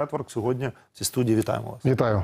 Нетворк сьогодні в цій студії вітаємо вас. Вітаю.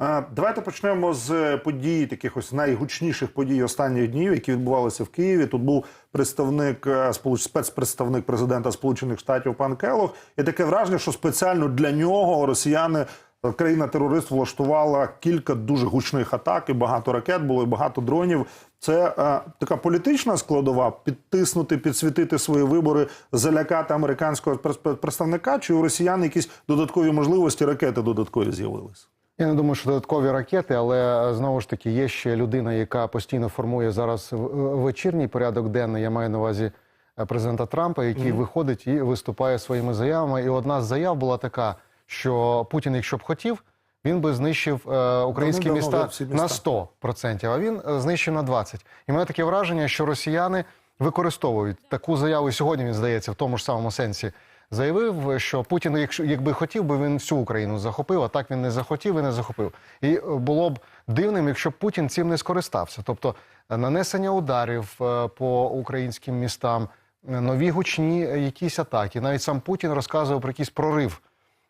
Е, Давайте почнемо з подій, таких ось найгучніших подій останніх днів, які відбувалися в Києві. Тут був представник е, спецпредставник президента Сполучених Штатів пан Келох. І таке враження, що спеціально для нього росіяни. Е, Країна-терорист влаштувала кілька дуже гучних атак, і багато ракет було, і багато дронів. Це е, така політична складова підтиснути, підсвітити свої вибори, залякати американського представника. Чи у росіян якісь додаткові можливості ракети додаткові з'явились? Я не думаю, що додаткові ракети, але е, знову ж таки є ще людина, яка постійно формує зараз вечірній порядок денний. Я маю на увазі е, президента Трампа, який виходить і виступає своїми заявами. І одна з заяв була така, що Путін, якщо б хотів, він би знищив е, українські міста на міста. 100%, а він е, знищив на 20%. І мене таке враження, що росіяни використовують таку заяву. І сьогодні він здається в тому ж самому сенсі. Заявив, що Путін, якщо якби хотів би він всю Україну захопив, а так він не захотів і не захопив. І е, було б дивним, якщо б Путін цим не скористався. Тобто е, нанесення ударів по українським містам, нові гучні якісь атаки. Навіть сам Путін розказував про якийсь прорив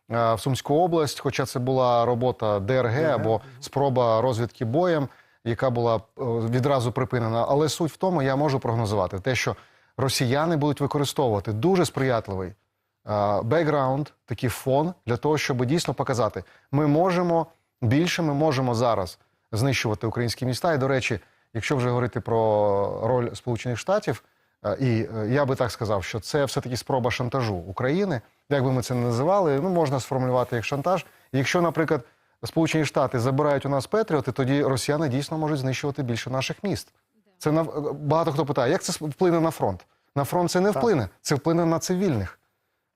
в Сумську область, хоча це була робота ДРГ або спроба розвідки боєм, яка була е, відразу припинена. Але суть в тому, я можу прогнозувати те, що росіяни будуть використовувати дуже сприятливий е, бекграунд, такий фон для того, щоб дійсно показати, ми можемо більше, ми можемо зараз знищувати українські міста. І до речі, якщо вже говорити про роль Сполучених Штатів, е, і е, я би так сказав, що це все-таки спроба шантажу України. Як би ми це не називали, ну можна сформулювати як шантаж. І якщо, наприклад, Сполучені Штати забирають у нас Петріоти, тоді росіяни дійсно можуть знищувати більше наших міст. Це на багато хто питає, як це вплине на фронт? На фронт це не вплине, це вплине на цивільних.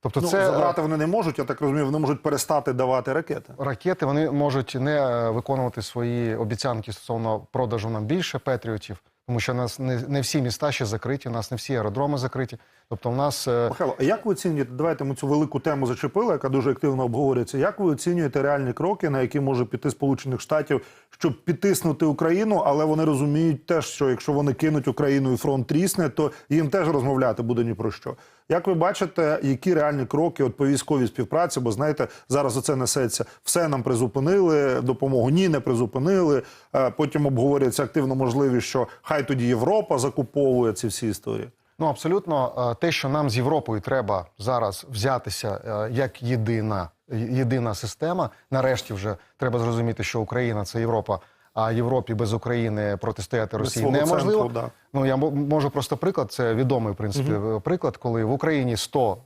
Тобто, Ну, це забрати вони не можуть, я так розумію, вони можуть перестати давати ракети. ракети вони можуть не е, виконувати свої обіцянки стосовно продажу нам більше петріотів, тому що нас не, не всі міста ще закриті, у нас не всі аеродроми закриті. Тобто, у нас е, Михайло, а як ви оцінюєте? Давайте ми цю велику тему зачепили, яка дуже активно обговорюється. Як ви оцінюєте реальні кроки, на які може піти Сполучених Штатів, щоб підтиснути Україну, але вони розуміють теж, що якщо вони кинуть Україну і фронт трісне, то їм теж розмовляти буде ні про що. Як ви бачите, які реальні кроки от по військовій співпраці? Бо знаєте, зараз оце несеться. Все нам призупинили, допомогу ні, не призупинили. Е, Потім обговорюється активно можливість, що хай тоді Європа закуповує ці всі історії. Ну абсолютно е, те, що нам з Європою треба зараз взятися е, як єдина єдина система. Нарешті вже треба зрозуміти, що Україна це Європа. А Європі без України протистояти Росії неможливо. центру, да. Ну я можу просто приклад. Це відомий в принципі приклад, коли в Україні 100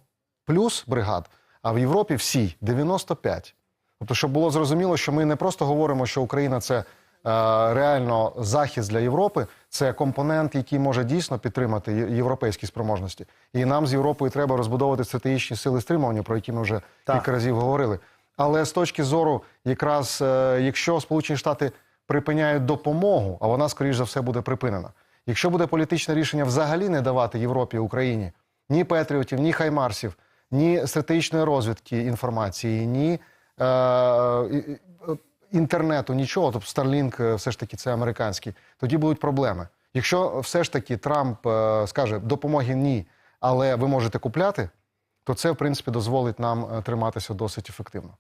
плюс бригад, а в Європі всі 95. Тобто, щоб було зрозуміло, що ми не просто говоримо, що Україна це е, реально захист для Європи, це компонент, який може дійсно підтримати європейські спроможності. І нам з Європою треба розбудовувати стратегічні сили стримування, про які ми вже Так. кілька разів говорили. Але з точки зору, якраз е, якщо Сполучені Штати припиняють допомогу, а вона, скоріш за все, буде припинена. Якщо буде політичне рішення взагалі не давати Європі Україні ні Петріотів, ні Хаймарсів, ні стратегічної розвідки інформації, ні е, е, інтернету, нічого, тобто Starlink е, все ж таки це американський, тоді будуть проблеми. Якщо все ж таки Трамп е, скаже допомоги ні, але ви можете купляти, то це в принципі дозволить нам е, триматися досить ефективно.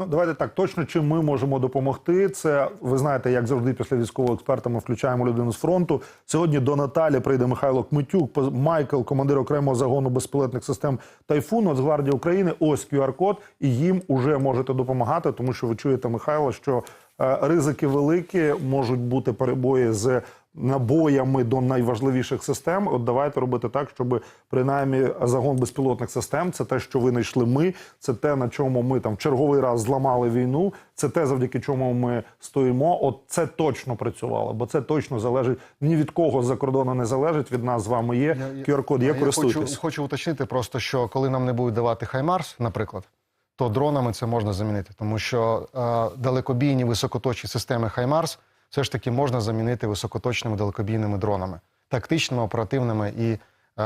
Ну, давайте так, точно чим ми можемо допомогти. Це ви знаєте, як завжди, після військового експерта ми включаємо людину з фронту. Сьогодні до Наталі прийде Михайло Кмитюк, Майкл, командир окремого загону безпілотних систем Тайфун Нацгвардії України. Ось QR-код, і їм уже можете допомагати, тому що ви чуєте, Михайло, що е, ризики великі, можуть бути перебої з набоями до найважливіших систем. От давайте робити так, щоб принаймні загон безпілотних систем це те, що винайшли ми, це те, на чому ми там в черговий раз зламали війну. Це те, завдяки чому ми стоїмо. От це точно працювало, бо це точно залежить ні від кого з-за кордону не залежить. Від нас з вами є QR-код. Є Я користуйтесь. хочу, хочу уточнити просто, що коли нам не будуть давати Хаймарс, наприклад, то дронами це можна замінити, тому що е, далекобійні високоточні системи Хаймарс все ж таки можна замінити високоточними далекобійними дронами, тактичними, оперативними і е,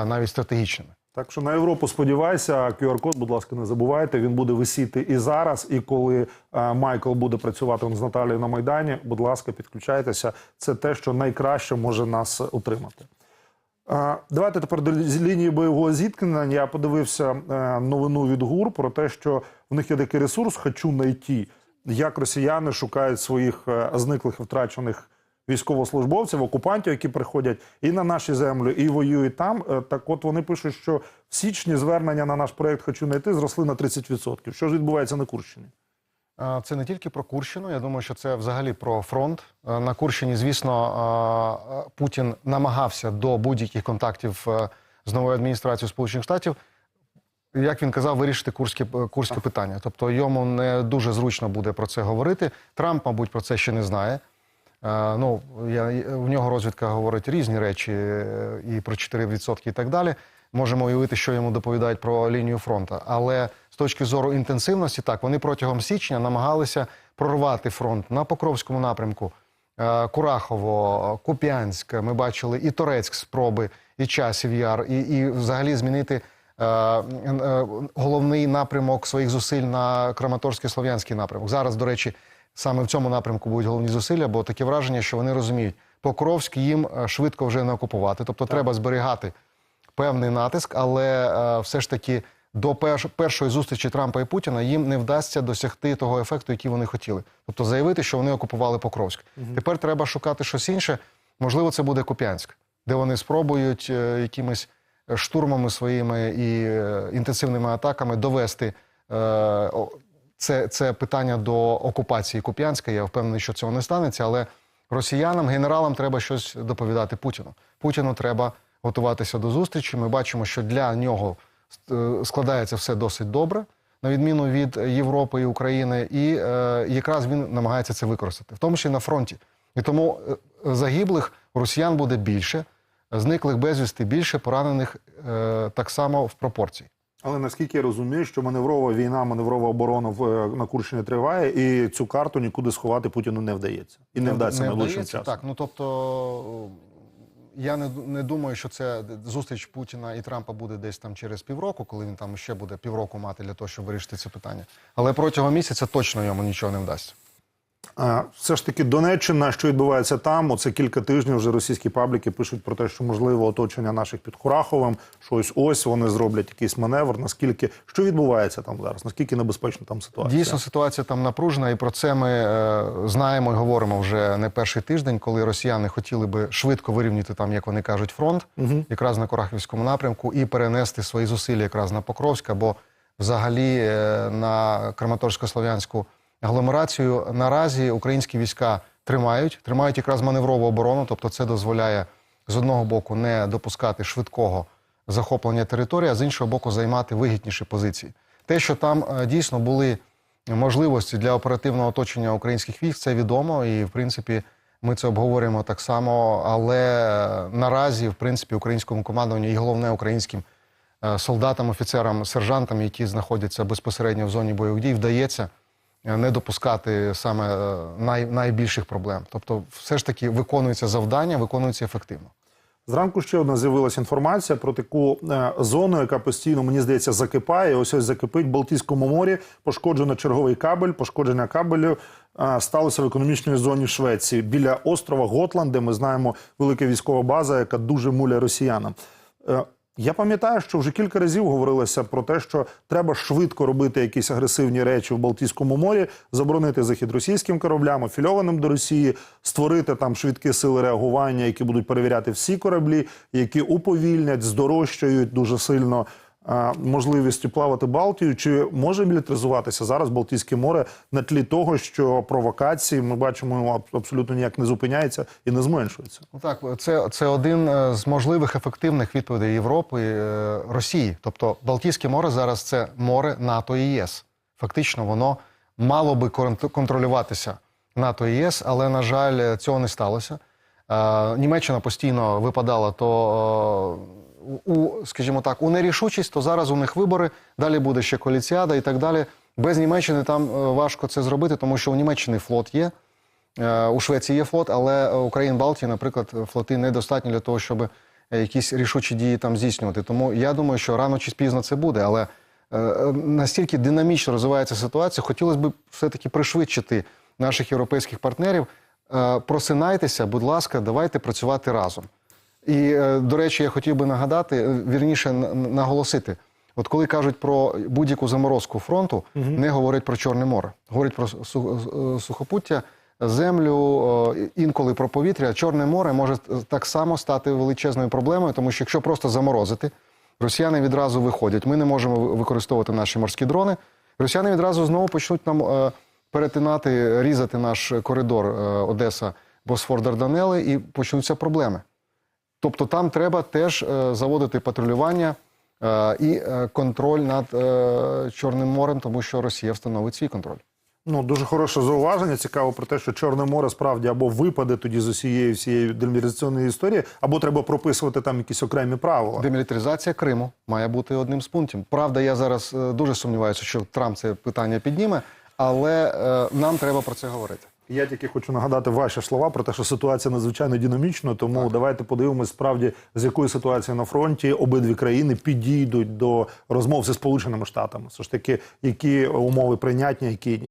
навіть стратегічними. Так що на Європу сподівайся, QR-код, будь ласка, не забувайте. Він буде висіти і зараз. І коли е, Майкл буде працювати з Наталією на майдані, будь ласка, підключайтеся. Це те, що найкраще може нас утримати. Давайте тепер до лінії бойового зіткнення. Я подивився е, новину від ГУР про те, що в них є такий ресурс «Хочу найти», як росіяни шукають своїх е, зниклих втрачених військовослужбовців, окупантів, які приходять і на наші землі, і воюють там. Е, Так от вони пишуть, що в січні звернення на наш проект «Хочу найти» зросли на 30%. Що ж відбувається на Курщині? Це не тільки про Курщину. Я думаю, що це взагалі про фронт. Е, На Курщині, звісно, Путін намагався до будь-яких контактів е, з новою адміністрацією Сполучених Штатів, як він казав, вирішити курське, курське питання. Тобто йому не дуже зручно буде про це говорити. Трамп, мабуть, про це ще не знає. Е, Ну, я, в нього розвідка говорить різні речі е, і про 4% і так далі. Можемо уявити, що йому доповідають про лінію фронту. Але з точки зору інтенсивності, так, вони протягом січня намагалися прорвати фронт на Покровському напрямку, е, Курахово, Куп'янськ. Ми бачили і Торецьк спроби, і Часів Яр, і, і взагалі змінити е, е, головний напрямок своїх зусиль на Краматорський Слов'янський напрямок. Зараз, до речі, саме в цьому напрямку будуть головні зусилля, бо таке враження, що вони розуміють, Покровськ їм е, швидко вже не окупувати. Тобто треба зберігати певний натиск, але е, все ж таки до перш- першої зустрічі Трампа і Путіна їм не вдасться досягти того ефекту, який вони хотіли. Тобто заявити, що вони окупували Покровськ. Тепер треба шукати щось інше. Можливо, це буде Куп'янськ, де вони спробують е, якимись штурмами своїми і е, інтенсивними атаками довести е, це, це питання до окупації Куп'янська. Я впевнений, що цього не станеться, але росіянам, генералам треба щось доповідати Путіну. Путіну треба готуватися до зустрічі. Ми бачимо, що для нього е, складається все досить добре, на відміну від Європи і України, і е, якраз він намагається це використати, в тому числі на фронті. І тому загиблих росіян буде більше, зниклих безвісти більше, поранених е, так само в пропорції. Але наскільки я розумію, що маневрова війна, маневрова оборона в, е, на Курщині триває, і цю карту нікуди сховати Путіну не вдається. І не, вдасться найближчим вдається. часом. Так, ну тобто я не, не думаю, що це зустріч Путіна і Трампа буде десь там через півроку, коли він там ще буде півроку мати для того, щоб вирішити це питання. Але протягом місяця точно йому нічого не вдасться. Все ж таки, Донеччина, що відбувається там, оце кілька тижнів вже російські пабліки пишуть про те, що можливо оточення наших під Кураховим, що ось ось вони зроблять якийсь маневр. Наскільки що відбувається там зараз? Наскільки небезпечна там ситуація? Дійсно, ситуація там напружена, і про це ми е, знаємо і говоримо вже не перший тиждень, коли росіяни хотіли би швидко вирівняти там, як вони кажуть, фронт, якраз на Корахівському напрямку, і перенести свої зусилля якраз на Покровськ, або взагалі е, на Краматорсько-Слов'янську агломерацію. Наразі українські війська тримають, тримають якраз маневрову оборону, тобто це дозволяє з одного боку не допускати швидкого захоплення території, а з іншого боку займати вигідніші позиції. Те, що там е, дійсно були можливості для оперативного оточення українських військ, це відомо, і в принципі ми це обговорюємо так само. Але е, наразі, в принципі, українському командуванню і головне українським е, солдатам, офіцерам, сержантам, які знаходяться безпосередньо в зоні бойових дій, вдається не допускати саме е, най, найбільших проблем. Тобто, все ж таки виконується завдання, виконується ефективно. Зранку ще одна з'явилася інформація про таку е, зону, яка постійно, мені здається, закипає. Ось ось закипить в Балтійському морі. Пошкоджено черговий кабель. Пошкодження кабелю е, сталося в економічній зоні Швеції біля острова Готланд, де ми знаємо велика військова база, яка дуже муляє росіянам. Я пам'ятаю, що вже кілька разів говорилося про те, що треба швидко робити якісь агресивні речі в Балтійському морі, заборонити захід російським кораблям, афільованим до Росії, створити там швидкі сили реагування, які будуть перевіряти всі кораблі, які уповільнять, здорожчають дуже сильно можливістю плавати Балтію. Чи може мілітаризуватися зараз Балтійське море на тлі того, що провокації ми бачимо абсолютно ніяк не зупиняється і не зменшується? Ну так, це, це один е, з можливих ефективних відповідей Європи е, Росії. Тобто Балтійське море зараз це море НАТО і ЄС. Фактично, воно мало би кон- контролюватися НАТО і ЄС, але на жаль, цього не сталося. Е, Німеччина постійно випадала то у, скажімо так, у нерішучість, то зараз у них вибори. Далі буде ще коаліціада і так далі. Без Німеччини там е, важко це зробити, тому що у Німеччини флот є. Е, У Швеції є флот, але у країн Балтії, наприклад, флоти недостатньо для того, щоб е, якісь рішучі дії там здійснювати. Тому я думаю, що рано чи пізно це буде. Але настільки динамічно розвивається ситуація, хотілося б все-таки пришвидшити наших європейських партнерів. Просинайтеся, будь ласка, давайте працювати разом. І, е, до речі, я хотів би нагадати, е, вірніше наголосити. От коли кажуть про будь-яку заморозку фронту, не говорять про Чорне море, говорять про е, сухопуття, землю, інколи про повітря. Чорне море може так само стати величезною проблемою, тому що якщо просто заморозити, росіяни відразу виходять. Ми не можемо використовувати наші морські дрони. Росіяни відразу знову почнуть нам перетинати, різати наш коридор Одеса, Босфор, Дарданели, і почнуться проблеми. Тобто там треба теж е, заводити патрулювання е, і е, контроль над Чорним морем, тому що Росія встановить свій контроль. Ну дуже хороше зауваження. Цікаво про те, що Чорне море справді або випаде тоді з усієї всієї демілітаризаційної історії, або треба прописувати там якісь окремі правила. Демілітаризація Криму має бути одним з пунктів. Правда, я зараз дуже сумніваюся, що Трамп це питання підніме, але е, нам треба про це говорити. Я тільки хочу нагадати ваші слова про те, що ситуація надзвичайно динамічна. Тому давайте подивимось справді з якою ситуацією на фронті обидві країни підійдуть до розмов зі сполученими штатами. Все ж таки, які умови прийнятні, які ні.